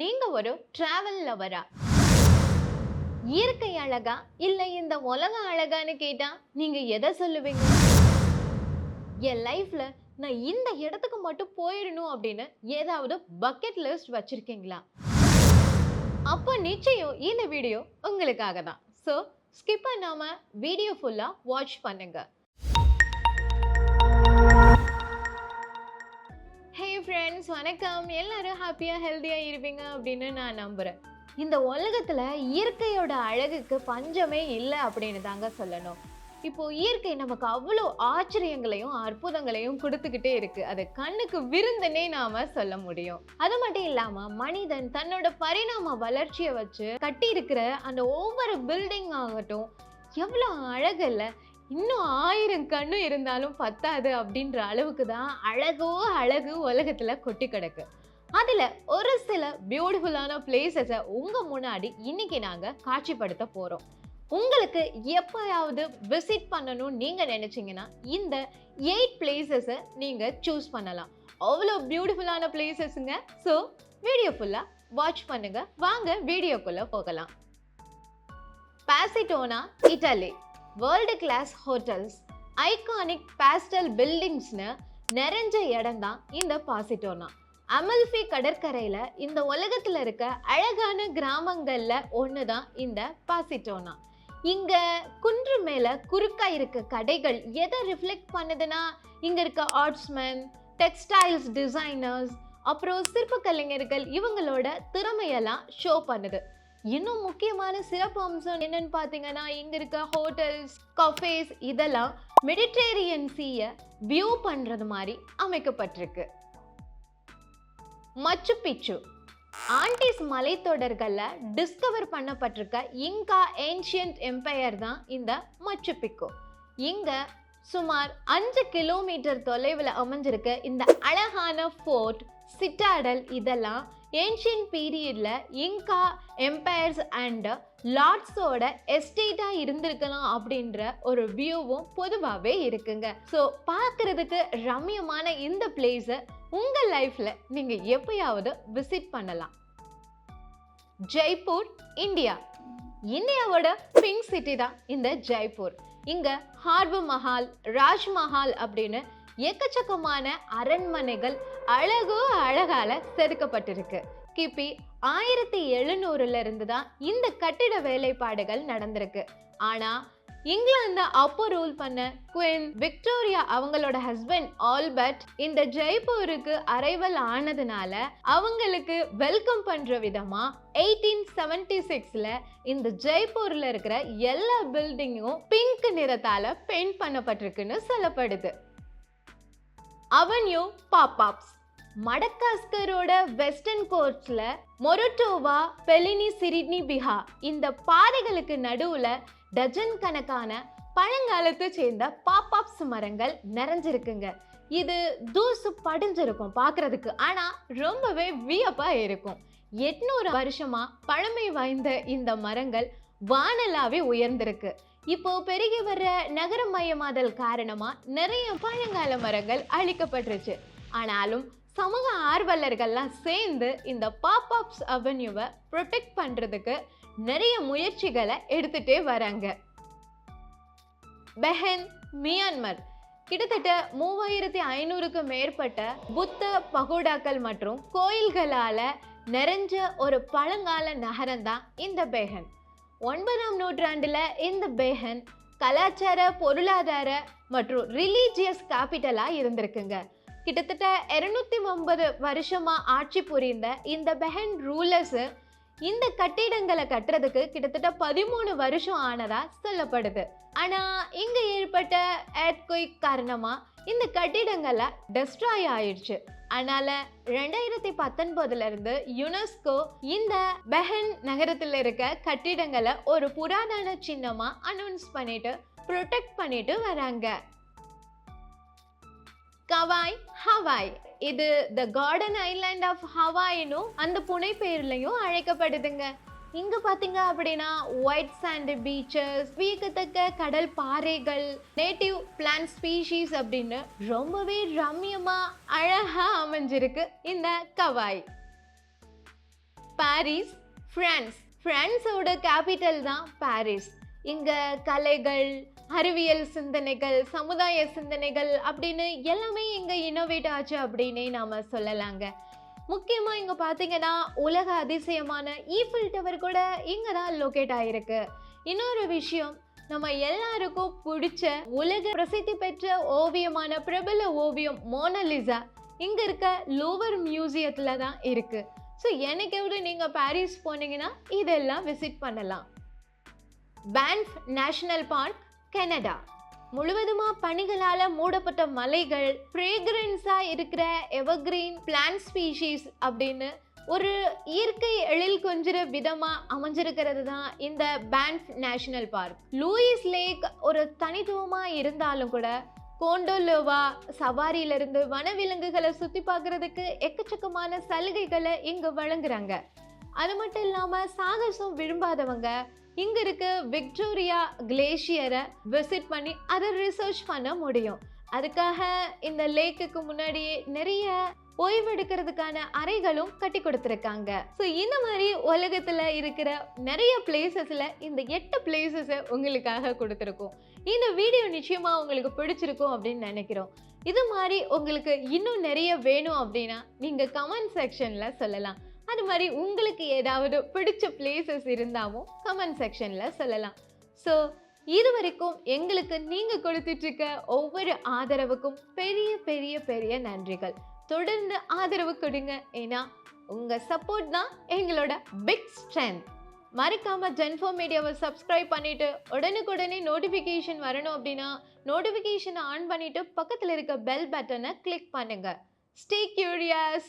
நீங்கள் ஒரு ட்ராவல் லவரா இயற்கை அழகா? இல்லை இந்த உலகம் அழகான்னு கேட்டால் நீங்கள் எதை சொல்லுவீங்க? என் லைஃப்பில் நான் இந்த இடத்துக்கு மட்டும் போயிடணும் அப்படின்னு ஏதாவது பக்கெட் லிஸ்ட் வச்சுருக்கீங்களா? அப்போ நிச்சயம் இந்த வீடியோ உங்களுக்காக தான் ஸோ ஸ்கிப் பண்ணாமல் வீடியோ ஃபுல்லாக வாட்ச் பண்ணுங்கள் ஃப்ரெண்ட்ஸ் வணக்கம். எல்லாரும் ஹாப்பியாக ஹெல்த்தியாக இருப்பீங்க அப்படின்னு நான் நம்புகிறேன் இந்த உலகத்தில் இயற்கையோட அழகுக்கு பஞ்சமே இல்லை அப்படின்னு தாங்க சொல்லணும். இப்போது இயற்கை நமக்கு அவ்வளோ ஆச்சரியங்களையும் அற்புதங்களையும் கொடுத்துக்கிட்டே இருக்குது அது கண்ணுக்கு விருந்துனே நாம் சொல்ல முடியும். அது மட்டும் இல்லாமல் மனிதன் தன்னோட பரிணாம வளர்ச்சியை வச்சு கட்டியிருக்கிற அந்த ஒவ்வொரு பில்டிங் ஆகட்டும் எவ்வளோ அழகு இல்லை இன்னும் ஆயிரம் கண்ணு இருந்தாலும் பத்தாது அப்படின்ற அளவுக்கு தான் அழகோ அழகு உலகத்தில் கொட்டி கிடக்கு. அதில் ஒரு சில பியூட்டிஃபுல்லான பிளேசஸை உங்கள் முன்னாடி இன்னைக்கு நாங்கள் காட்சிப்படுத்த போகிறோம் உங்களுக்கு எப்போயாவது விசிட் பண்ணணும்னு நீங்கள் நினச்சிங்கன்னா இந்த எயிட் பிளேசஸை நீங்கள் சூஸ் பண்ணலாம். அவ்வளோ பியூட்டிஃபுல்லான பிளேசஸுங்க ஸோ வீடியோ ஃபுல்லாக வாட்ச் பண்ணுங்கள் வாங்க வீடியோக்குள்ளே போகலாம். Positano Italy world class hotels iconic pastel பில்டிங்ஸ்னு நிறைஞ்ச இடம் தான் இந்த பாசிட்டோனா. அமல்ஃபி கடற்கரையில் இந்த உலகத்தில் இருக்க அழகான கிராமங்களில் ஒன்று தான் இந்த பாசிட்டோனா. இங்கே குன்று மேலே குறுக்காக இருக்க கடைகள் எதை ரிஃப்ளெக்ட் பண்ணுதுன்னா இங்கே இருக்க ஆர்ட்ஸ்மேன் டெக்ஸ்டைல்ஸ் டிசைனர்ஸ் அப்புறம் சிற்ப கலைஞர்கள் இவங்களோட திறமையெல்லாம் ஷோ பண்ணுது. இன்னும் முக்கியமான சிறப்பு அம்சம் என்னன்னு பார்த்தீங்கன்னா இங்கே இருக்க ஹோட்டல்ஸ் கஃபேஸ் இதெல்லாம் மெடிட்டேரியன் சீயை வியூ பண்ணுறது மாதிரி அமைக்கப்பட்டிருக்கு. மச்சு பிச்சு ஆண்டிஸ் மலைத்தொடர்களில் டிஸ்கவர் பண்ணப்பட்டிருக்க இங்கா ஏன்ஷியன்ட் எம்பையர் தான் இந்த மச்சு பிக்கோ. இங்கே சுமார் அஞ்சு கிலோமீட்டர் தொலைவில் அமைஞ்சிருக்க இந்த அழகான ஃபோர்ட் சிட்டாடல் இதெல்லாம் ஏன்ஷியன் பீரியடில் இங்கா எம்பையர்ஸ் அண்ட் லார்ட்ஸோட எஸ்டேட்டாக இருந்திருக்கலாம் அப்படின்ற ஒரு வியூவும் பொதுவாகவே இருக்குங்க. ஸோ பார்க்குறதுக்கு ரம்யமான இந்த பிளேஸை உங்கள் லைஃப்பில் நீங்கள் எப்பயாவது விசிட் பண்ணலாம். ஜெய்ப்பூர் இந்தியா. இந்தியாவோட பிங்க் சிட்டி தான் இந்த ஜெய்ப்பூர். இங்கே ஹார்பர் மஹால் ராஜ்மஹால் அப்படின்னு எக்கச்சக்கமான அரண்மனைகள் அழகோ அழகால செதுக்கப்பட்டிருக்கு. கிபி ஆயிரத்தி எழுநூறுல இருந்து தான் இந்த கட்டிட வேலைப்பாடுகள் நடந்திருக்கு. ஆனா இங்கிலாந்து அப்போ ரூல் பண்ண குயின் விக்டோரியா அவங்களோட ஹஸ்பண்ட் ஆல்பர்ட் இந்த ஜெய்ப்பூருக்கு அரைவல் ஆனதுனால அவங்களுக்கு வெல்கம் பண்ற விதமா எயிட்டீன் செவன்டி சிக்ஸ்ல இந்த ஜெய்ப்பூர்ல இருக்கிற எல்லா பில்டிங்கும் பிங்க் நிறத்தால பெயிண்ட் பண்ணப்பட்டிருக்குன்னு சொல்லப்படுது. அவன்யூ பாப்பாப்ஸ் மடக்காஸ்கரோட வெஸ்டர்ன் கோர்ட்ஸ்ல மொரட்டோவா பெலினி சிரிட்னி பிஹா இந்த பாதைகளுக்கு நடுவுல டஜன் கணக்கான பழங்காலத்தை சேர்ந்த பாப்பாப்ஸ் மரங்கள் நிறைஞ்சிருக்குங்க. இது தூசு படிஞ்சிருக்கும் பார்க்கறதுக்கு ஆனால் ரொம்பவே வியப்பாக இருக்கும். எட்நூறு வருஷமா பழமை வாய்ந்த இந்த மரங்கள் வானலாவே உயர்ந்திருக்கு. இப்போ பெருகி வர்ற நகரமயமாதல் காரணமா நிறைய பழங்கால மரங்கள் அழிக்கப்பட்டுருச்சு. ஆனாலும் சமூக ஆர்வலர்கள்லாம் சேர்ந்து இந்த பாப் அப்ஸ் அவென்யூவை ப்ரொடெக்ட் பண்ணுறதுக்கு நிறைய முயற்சிகளை எடுத்துகிட்டே வராங்க. பெஹன் மியான்மர் கிட்டத்தட்ட மூவாயிரத்தி ஐநூறுக்கு மேற்பட்ட புத்த பகோடாக்கள் மற்றும் கோயில்களால் நிறைஞ்ச ஒரு பழங்கால நகரம் தான் இந்த பெஹன் ஒன்பதாம் நூற்றாண்டில் இந்த பெஹன் கலாச்சார பொருளாதார மற்றும் ரிலீஜியஸ் கேபிட்டலாக இருந்திருக்குங்க. கிட்டத்தட்ட இருநூத்தி ஒன்பது வருஷமா ஆட்சி புரிந்த இந்த பெஹன் ரூலர்ஸ் இந்த கட்டிடங்களை கட்டுறதுக்கு கிட்டத்தட்ட பதிமூணு வருஷம் ஆனதா சொல்லப்படுது. ஆனால் இங்கே ஏற்பட்ட ஏர்த்குயிக் காரணமாக இந்த கட்டிடங்கள்லாம் டெஸ்ட்ராய் ஆயிடுச்சு. அதனால ரெண்டாயிரத்தி பத்தொன்பதுல இருந்து யுனெஸ்கோ இந்த பெஹன் நகரத்தில் இருக்க கட்டிடங்களை ஒரு புராதன சின்னமா அனௌன்ஸ் பண்ணிட்டு ப்ரொடெக்ட் பண்ணிட்டு வராங்க. Kauai Hawaii. இது த கார்டன் ஐலாண்ட் ஆஃப் ஹவாயினும் அந்த புனை பெயர்லையும் அழைக்கப்படுதுங்க. இங்க பாத்தீங்க அப்படின்னா ஒயிட் சாண்ட் பீச்சஸ் வியக்கத்தக்க கடல் பாறைகள் நேட்டிவ் பிளான்ட் ஸ்பீஷீஸ் அப்படின்னு ரொம்பவே ரம்யமா அழகா அமைஞ்சிருக்கு இந்த கவாய். பாரிஸ் பிரான்ஸ் பிரான்ஸோட கேபிட்டல் தான் பாரிஸ். இங்க கலைகள் அறிவியல் சிந்தனைகள் சமுதாய சிந்தனைகள் அப்படின்னு எல்லாமே இங்கே இன்னோவேட் ஆச்சு அப்படின்னே நாம் சொல்லலாங்க. முக்கியமாக இங்கே பார்த்தீங்கன்னா உலக அதிசயமான ஈஃபில் டவர் கூட இங்கே தான் லொக்கேட் ஆகிருக்கு இன்னொரு விஷயம் நம்ம எல்லாருக்கும் பிடிச்ச உலக பிரசித்தி பெற்ற ஓவியமான பிரபல ஓவியம் மோனலிசா இங்கே இருக்க லோவர் மியூசியத்தில் தான் இருக்குது ஸோ எனக்கு எப்படி நீங்கள் பாரிஸ் போனீங்கன்னா இதெல்லாம் விசிட் பண்ணலாம். பேன்ஃப் நேஷனல் பார்க் கனடா முழுவதுமா பனிகளால மூடப்பட்ட மலைகள் ஃப்ரேக்ரன்ஸா இருக்கிற எவர்கிரீன் பிளான்ட் ஸ்பீஷீஸ் அப்படின்னு ஒரு இயற்கை எழில் கொஞ்சிற விதமா அமைஞ்சிருக்கிறது தான் இந்த Banff national park Louise lake ஒரு தனித்துவமா இருந்தாலும் கூட கோண்டோலோவா சவாரியிலிருந்து வனவிலங்குகளை சுற்றி பார்க்குறதுக்கு எக்கச்சக்கமான சலுகைகளை இங்கே வழங்குறாங்க. அது மட்டும் இல்லாமல் சாகசம் விரும்பாதவங்க இங்கே இருக்க விக்டோரியா கிளேஷியரை விசிட் பண்ணி அதை ரிசர்ச் பண்ண முடியும். அதுக்காக இந்த லேக்குக்கு முன்னாடியே நிறைய ஓய்வெடுக்கிறதுக்கான அறைகளும் கட்டி கொடுத்துருக்காங்க. ஸோ இந்த மாதிரி உலகத்தில் இருக்கிற நிறைய பிளேசஸில் இந்த எட்டு பிளேசஸை உங்களுக்காக கொடுத்துருக்கோம். இந்த வீடியோ நிச்சயமாக உங்களுக்கு பிடிச்சிருக்கும் அப்படின்னு நினைக்கிறோம். இது மாதிரி உங்களுக்கு இன்னும் நிறைய வேணும் அப்படின்னா நீங்கள் கமெண்ட் செக்ஷனில் சொல்லலாம். அது மாதிரி உங்களுக்கு ஏதாவது பிடிச்ச பிளேசஸ் இருந்தாலும் கமெண்ட் செக்ஷனில் சொல்லலாம். ஸோ இது வரைக்கும் எங்களுக்கு நீங்கள் கொடுத்துட்ருக்க ஒவ்வொரு ஆதரவுக்கும் பெரிய பெரிய பெரிய நன்றிகள். தொடர்ந்து ஆதரவு கொடுங்க. ஏன்னா உங்கள் சப்போர்ட் தான் எங்களோட பிக் ஸ்ட்ரென்த் மறக்காம ஜென்ஃபோ மீடியாவை சப்ஸ்கிரைப் பண்ணிட்டு உடனுக்குடனே நோட்டிஃபிகேஷன் வரணும் அப்படின்னா நோட்டிஃபிகேஷனை ஆன் பண்ணிட்டு பக்கத்தில் இருக்க பெல் பட்டனை கிளிக் பண்ணுங்க. Stay curious